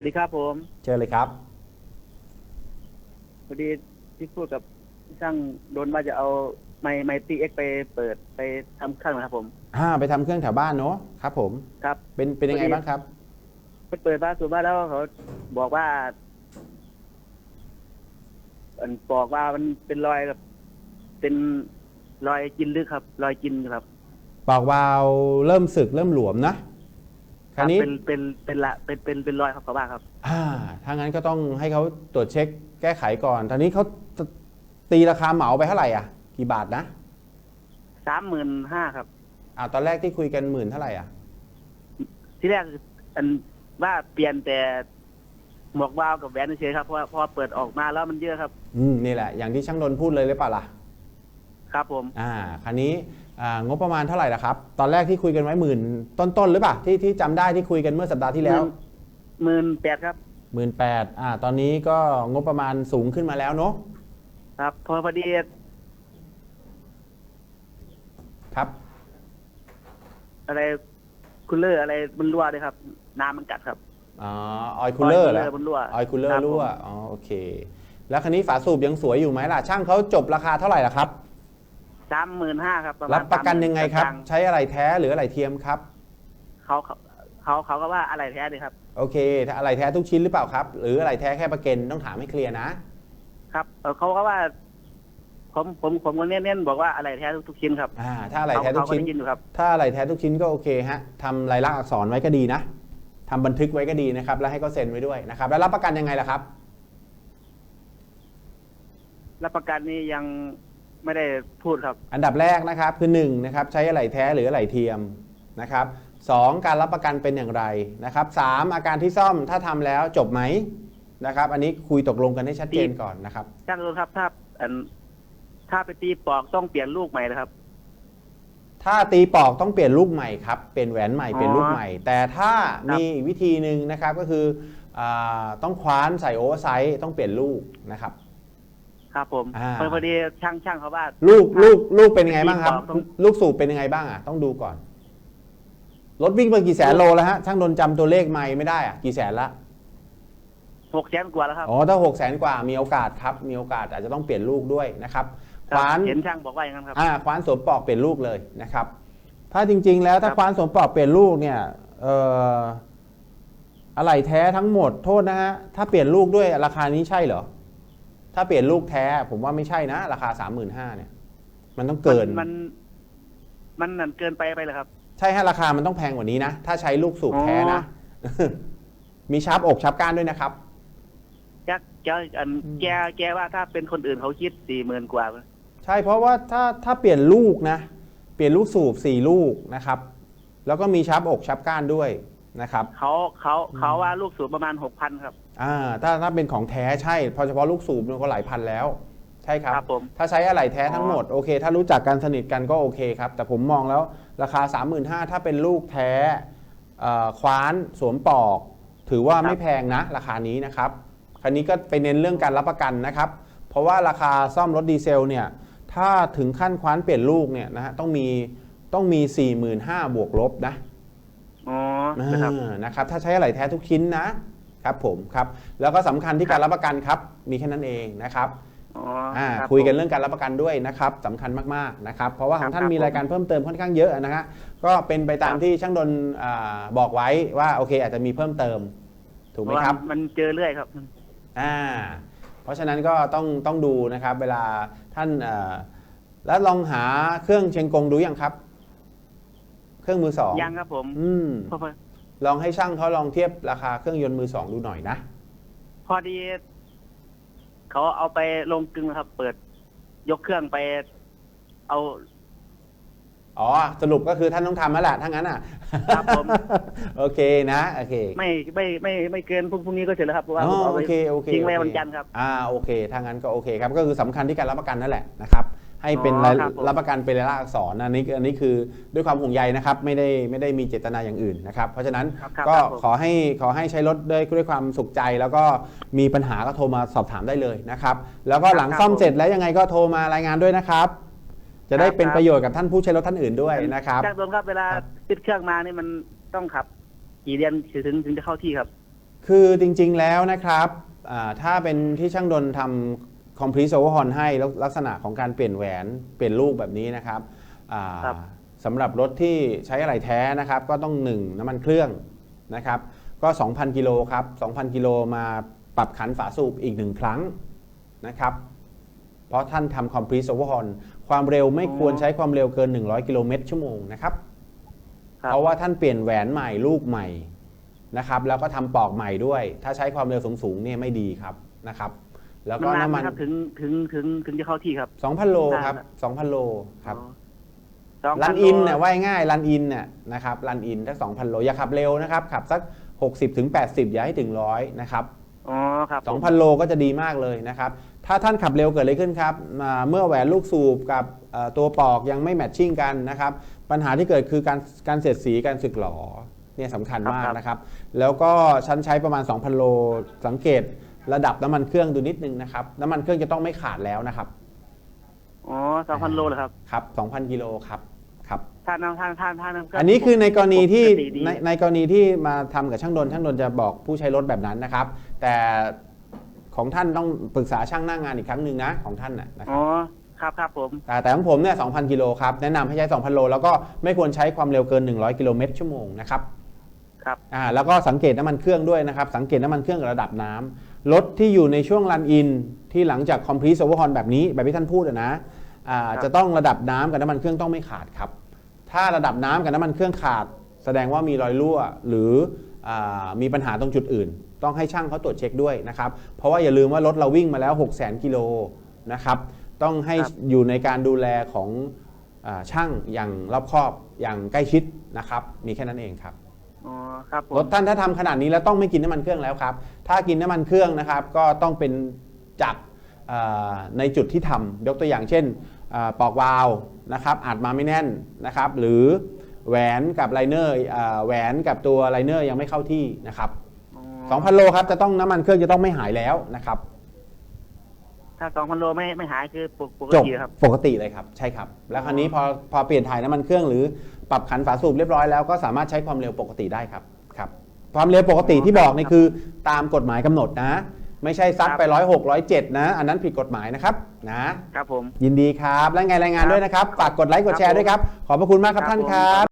สวัสดีครับผมเชิญเลยครับพอดีที่พูดกับช่างโดนว่าจะเอาไมไมตีเอ็กไปเปิดไปทำเครื่องนะครับผม อ่าไปทำเครื่องแถวบ้านเนาะครับ ผมครับ เป็นเป็นยังไงบ้างครับ ไปเปิดบ้านสูบบ้านแล้วเขาบอกว่าอันบอกว่ามันเป็นรอยแบบเป็นรอยกินลึกครับ รอยกินอยู่ครับ ปากวาล์วเริ่มสึกเริ่มหลวมนะ คราวนี้เป็นเป็นเป็นละเป็นเป็นเป็นรอยครับเขาว่าครับ อ่าถ้างั้นก็ต้องให้เขาตรวจเช็คแก้ไขก่อนตอนนี้เขาจะตีราคาเหมาไปเท่าไหร่อะ กี่บาทนะสามหมื่นห้าครับ อ่าตอนแรกที่คุยกันหมื่นเท่าไหร่อะ ที่แรกอันว่าเปลี่ยนแต่หมวกวาวกับแหวนเฉยๆครับเพราะว่าพอเปิดออกมาแล้วมันเยอะครับ อืมนี่แหละ อย่างที่ช่างดนพูดเลยหรือเปล่าล่ะ ครับผม อ่า คราวนี้อ่า งบประมาณเท่าไหร่ล่ะครับ ตอนแรกที่คุยกันไว้หมื่นต้นๆหรือเปล่าที่ที่จำได้ที่คุยกันเมื่อสัปดาห์ที่แล้วหมื่นแปดครับหมื่นแปดอ่า ตอนนี้ก็งบประมาณสูงขึ้นมาแล้วเนาะครับ พอพอดีครับ อะไรคูลเลอร์อะไรมันรั่วเลยครับ น้ำมันกัดครับอ๋อออยคูลเลอร์ oil แล้ว cooler มันรั่วออยคูลเลอครัร์บรั่วผมอ๋อโอเค แล้วคันนี้ฝาสูบยังสวยอยู่ไหมล่ะช่างเขาจบราคาเท่าไหร่ล่ะครับ สามหมื่นห้าครับปมาณรับประกันยังไงครับกลาใช้อะไรแท้หรืออะไรเทียมครับๆเขาเขาเขาเขาก็ว่าอะไรแท้เลยครับ โอเคถ้าอะไรแท้ทุกชิ้นหรือเปล่าครับ หรืออะไรแท้แค่ประกันต้องถามให้เคลียร์นะ ครับเอ่อเขาก็ว่า ผมผมผมก็เน้นๆบอกว่าอะไรแท้ทุกๆชิ้นครับอ่า ถ้าอะไรแท้ทุกเขาชิ้น ได้ยินอยู่ครับ ถ้าอะไรแท้ทุกชิ้นก็โอเคฮะทำลายลักษณ์อักษรไว้ก็ดีนะทำบันทึกไว้ก็ดีนะครับ แล้วให้เขาเซ็นไว้ด้วยนะครับ แล้วรับประกันยังไงล่ะครับ รับประกันนี้ยัง ไม่ได้พูดครับ อันดับแรกนะครับคือ1นะครับใช้อะไหล่แท้หรืออะไหล่เทียมนะครับสองการรับประกันเป็นอย่างไรนะครับสามอาการที่ซ่อมถ้าทำแล้วจบไหมนะครับ อันนี้คุยตกลงกันให้ชัดเจนก่อนนะครับช่างดูครับถ้าอันถ้าไปตีปอกต้องเปลี่ยนลูกใหม่นะครับ ถ้าตีปอกต้องเปลี่ยนลูกใหม่ครับเปลี่ยนแหวนใหม่อ๋อเปลี่ยนลูกใหม่ แต่ถ้าครับมีอีกวิธีหนึ่งนะครับก็คืออาต้องคว้านใส่โอเวอร์ไซส์ต้องเปลี่ยนลูกนะครับ ครับผมอ่าพอพอดีช่างช่างเขาว่า ลูกลูกลูกเป็นยังไงบ้างครับตีปอกต้อง ลูกสูบเป็นยังไงบ้างอะต้องดูก่อน รถวิ่งไปกี่แสนโลแล้วฮะ ช่างดนจำตัวเลขไม่ไม่ได้อะกี่แสนละ หกแสนกว่าแล้วครับ อ๋อถ้า6 0แสนกว่ามีโอกาสครับ มีโอกาสอาจจะต้องเปลี่ยนลูกด้วยนะครับคครับว้านเห็นช่างบอกว่าอย่างนั้นครับ อ่าคว้านสวมปลอกเปลี่ยนลูกเลยนะครับ ถ้าจริง ๆ แล้วถ้าครับคว้านสวมปลอกเปลี่ยนลูกเนี่ยเอ่ออะไรแท้ทั้งหมดโทษนะฮะถ้าเปลี่ยนลูกด้วยราคานี้ใช่เหรอ ถ้าเปลี่ยนลูกแท้ ผมว่าไม่ใช่นะ ราคา35,000เนี่ย มันต้องเกิน มัน มันนั่นเกินไปไปเลยครับ ใช่ฮะราคามันต้องแพงกว่านี้นะ ถ้าใช้ลูกสูบแท้นะ มีชาร์ปอกชาร์ปก้านด้วยนะครับแกแกอันอืมแกแกว่าถ้าเป็นคนอื่นเขาคิดสี่หมื่นกว่า ใช่เพราะว่าถ้าถ้าเปลี่ยนลูกนะ เปลี่ยนลูกสูบสี่ลูกนะครับ แล้วก็มีชับอกชับก้านด้วย นะครับ เขาเขาเขาว่าลูกสูบประมาณหกพันครับ อ่า ถ้าถ้าเป็นของแท้ใช่เพอเฉพาะลูกสูบมันก็หลายพันแล้ว ใช่ครับ ครับผม ถ้าใช้อะไหล่แท้ทั้งหมดอ๋อโอเค ถ้ารู้จักกันสนิทกันก็โอเคครับ แต่ผมมองแล้วราคา 35,000ถ้าเป็นลูกแท้เอ่อคว้านสวมปอก ถือว่าไม่แพงนะ ราคานี้นะครับ คันนี้ก็ไปเน้นเรื่องการรับประกันนะครับ เพราะว่าราคาซ่อมรถดีเซลเนี่ย ถ้าถึงขั้นคว้านเปลี่ยนลูกเนี่ยนะฮะต้องมีต้องมี 45,000บวกลบนะ อ๋อนะครับอ่านะครับ ถ้าใช้อะไหล่แท้ทุกชิ้นนะครับผมครับ แล้วก็สำคัญที่การรับประกันครับ มีแค่นั้นเองนะครับอ๋ออ่ารับคุยกันผม เรื่องการรับประกันด้วยนะครับสำคัญมากๆนะครับ เพราะว่าของท่านครับมีรายการเพิ่มเติมค่อนข้างเยอะนะฮะก็เป็นไปตามครับ ที่ช่างดนอ่าบอกไว้ว่าโอเค อาจจะมีเพิ่มเติมถูกไหมครับ เพาะว่ามันเจอเรื่อยครับ อ่าเพราะฉะนั้นก็ต้องต้องดูนะครับ เวลาท่านเอ่อแล้วลองหาเครื่องเชียงกงดูยังครับเค รื่องมือสองยังครับผมอืมพอพอลองให้ช่างเขาลองเทียบราคาเครื่องยนต์มือสองดูหน่อยนะ พอดีเขาเอาไปลงกึ่งนะครับ เปิด ยกเครื่องไป เอา อ๋อ สรุปก็คือท่านต้องทำแล้วแหละถ้างั้นอะครับผม โอเคนะโอเค ไม่ไม่ไม่ไม่เกินพรุ่งพรุ่งนี้ก็เสร็จแล้วครับเพราะว่าอ๋ผมอเอาโอไปเคโอเคทิ้งไว้โอเควันจันทร์ครับ อ่าโอเคถ้างั้นก็โอเคครับ ก็คือสำคัญที่การรับประกันนั่นแหละนะครับ ให้เป็นอ๋อรายครับผม รับประกันเป็นรายลักษณ์อักษรอันนี้อันนี้คือด้วยความห่วงใยนะครับไม่ได้ไม่ได้มีเจตนาอย่างอื่นนะครับ เพราะฉะนั้นครับครับก็ครับผม ขอให้ขอให้ใช้รถด้วยด้วยความสุขใจ แล้วก็มีปัญหาก็โทรมาสอบถามได้เลยนะครับ แล้วก็หลังซ่อมเสร็จแล้วยังไงก็โทรมารายงานด้วยนะครับ จะได้เป็นประโยชน์กับท่านผู้ใช้รถท่านอื่นด้วยนะครับช่างตนครับเวลาครับ ติดเครื่องมานี่มันต้องขับกี่เดือนถึงถึงจะเข้าที่ครับ คือจริงๆแล้วนะครับอ่าถ้าเป็นที่ช่างดนทำ complete overhaul ให้แล้วลักษณะของการเปลี่ยนแหวนเปลี่ยนลูกแบบนี้นะครับอ่าครับสำหรับรถที่ใช้อะไรแท้นะครับก็ต้อง 1 น้ำมันเครื่องนะครับก็ 2,000 กิโลครับ 2,000 กิโลมาปรับขันฝาสูบอีก1ครั้งนะครับเพราะท่านทำ complete overhaul ความเร็วไม่ควรใช้ความเร็วเกิน 100 กิโลเมตรชั่วโมงนะครับครับเพราะว่าท่านเปลี่ยนแหวนใหม่ลูกใหม่นะครับแล้วก็ทำปอกใหม่ด้วย ถ้าใช้ความเร็วสูงๆเนี่ยไม่ดีครับนะครับ แล้วก็มันนานน้ำไหมมันครับถึงถึงถึงถึงจะเข้าที่ครับ 2,000 โลครับนาน2,000 โลครับอ๋อสองพัรันโลอินเนี่ยว่ายง่ายรันอินเนี่ยนะครับรันอินถ้า2,000 โลอย่าขับเร็วนะครับขับสัก 60ถึง80 อย่าให้ถึงร้อยนะครับอ๋อครับผม2,000 โลก็จะดีมากเลยนะครับ ถ้าท่านขับเร็วเกิดอะไรขึ้นครับอ่าเมื่อแหวนลูกสูบกับเอ่อตัวปอกยังไม่แมทชิ่งกันนะครับ ปัญหาที่เกิดคือการการเสียดสีการสึกหลอเนี่ยสำคัญมากนะครับ แล้วก็ชั้นใช้ประมาณ 2,000 โลสังเกต ระดับน้ำมันเครื่องดูนิดนึงนะครับ น้ำมันเครื่องจะต้องไม่ขาดแล้วนะครับ อ๋อสองพันโลเหรอครับ ครับ2,000กิโลครับครับท่านน้ำท่านท่านท่านน้ำเครื่งอันนี้คือในกรณีที่ปกติดีในในกรณีที่มาทำกับช่างดนช่างดนจะบอกผู้ใช้รถแบบนั้นนะครับ แต่ของท่านต้องปรึกษาช่างหน้างานอีกครั้งหนึ่งนะของท่านนะนะคอ๋รับอครับครับผมแต่แต่ของผมเนี่ย 2,000 กิโลครับ แนะนำให้ใช้ 2,000 โล แล้วก็ไม่ควรใช้ความเร็วเกิน 100 กิโลเมตรชั่วโมงนะครับ ครับอ่าแล้วก็สังเกตน้ำมันเครื่องด้วยนะครับ สังเกตน้ำมันเครื่องกับระดับน้ำรถที่อยู่ในช่วงรันอินที่หลังจาก complete overhaul แบบนี้แบบที่ท่านพูดอะนะอ่าครับจะต้องระดับน้ำกับน้ำมันเครื่องต้องไม่ขาดครับ ถ้าระดับน้ำกับน้ำมันเครื่องขาด แสดงว่ามีรอยรั่วหรืออามีปัญหาตรงจุดอื่น ต้องให้ช่างเขาตรวจเช็คด้วยนะครับ เพราะว่าอย่าลืมว่ารถเราวิ่งมาแล้ว 6 0 0 0 0 0กิโลนะครับต้องให้ครับ อยู่ในการดูแลของอาช่างอย่างรอบคอบอย่างใกล้ชิดนะครับ มีแค่นั้นเองครับอ๋อ ครับผมรถท่านถ้าทำขนาดนี้แล้วต้องไม่กินน้ำมันเครื่องแล้วครับ ถ้ากินน้ำมันเครื่องนะครับ ก็ต้องเป็นจากเอ่อในจุดที่ทำยกตัวอย่างเช่นเอ่อปอกวาล์วนะครับอาจมาไม่แน่นนะครับ หรือแหวนกับไลเนอร์เอ่อแหวนกับตัวไลเนอร์ยังไม่เข้าที่นะครับ อ๋อ2,000 โลครับจะต้องน้ำมันเครื่องจะต้องไม่หายแล้วนะครับ ถ้าสองพันโลไม่ไม่หายคือปกปกจบติครับ ปกติเลยครับ ใช่ครับ แล้วคราวนี้พอพอเปลี่ยนถ่ายน้ำมันเครื่องหรือปรับขันฝาสูบเรียบร้อยแล้วก็สามารถใช้ความเร็วปกติได้ครับครับ ความเร็วปกติที่บอกนี่คือตามกฎหมายกำหนดนะ ไม่ใช่ซัดไปร้อยหกร้อยเจ็ดนะ อันนั้นผิดกฎหมายนะครับนะครับผม ยินดีครับและไงรายงานด้วยนะครับฝากกดไลค์กดแชร์ด้วยครับขอบพระคุณมากครับครับท่านผมครับ